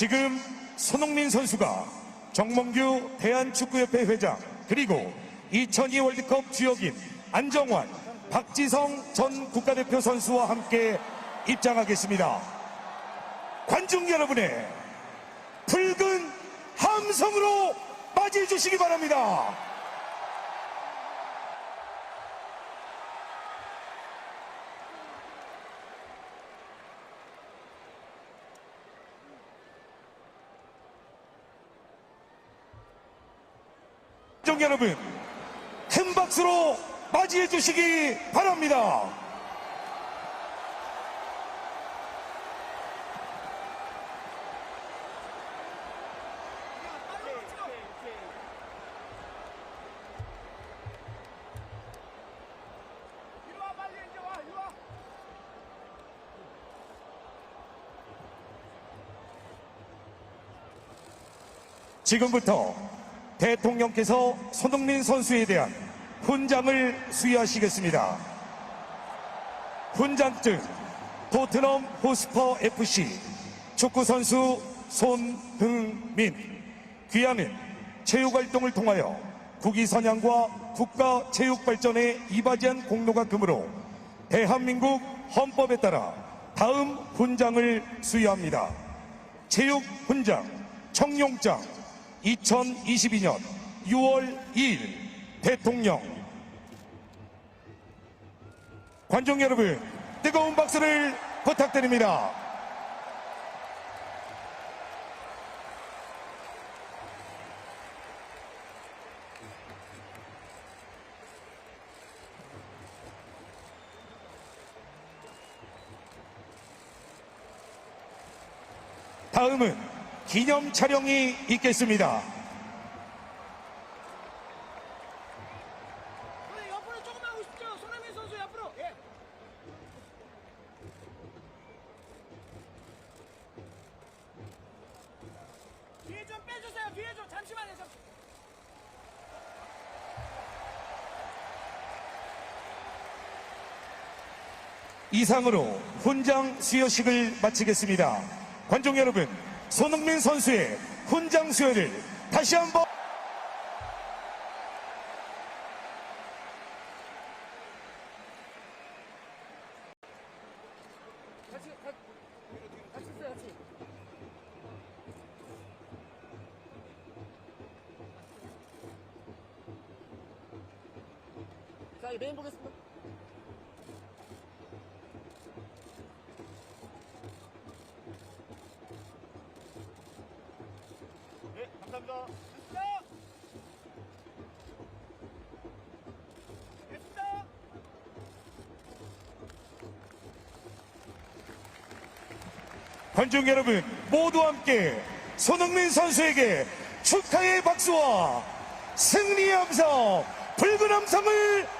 지금 손흥민 선수가 정몽규 대한축구협회 회장 그리고 2002 월드컵 주역인 안정환, 박지성 전 국가대표 선수와 함께 입장하겠습니다. 관중 여러분의 붉은 함성으로 맞이해 주시기 바랍니다. 관중 여러분, 큰 박수로 맞이해 주시기 바랍니다. 지금부터 대통령께서 손흥민 선수에 대한 훈장을 수여하시겠습니다. 훈장증 토트넘 호스퍼 FC 축구선수 손흥민 귀하는 체육활동을 통하여 국위선양과 국가체육발전에 이바지한 공로가 그므로 대한민국 헌법에 따라 다음 훈장을 수여합니다. 체육훈장 청룡장 2022년 6월 2일 대통령 관중 여러분 뜨거운 박수를 부탁드립니다. 다음은 기념 촬영이 있겠습니다. 손님 옆으로 조금만 오십시오 손흥민 선수 옆으로. 예. 뒤에 좀 빼주세요. 뒤에 좀 잠시만요 잠 이상으로 훈장 수여식을 마치겠습니다. 관중 여러분, 손흥민 선수의 훈장 수여를 다시 한번 자 메인 보겠습니다 됐습니다 관중 여러분 모두 함께 손흥민 선수에게 축하의 박수와 승리의 함성, 붉은 함성을.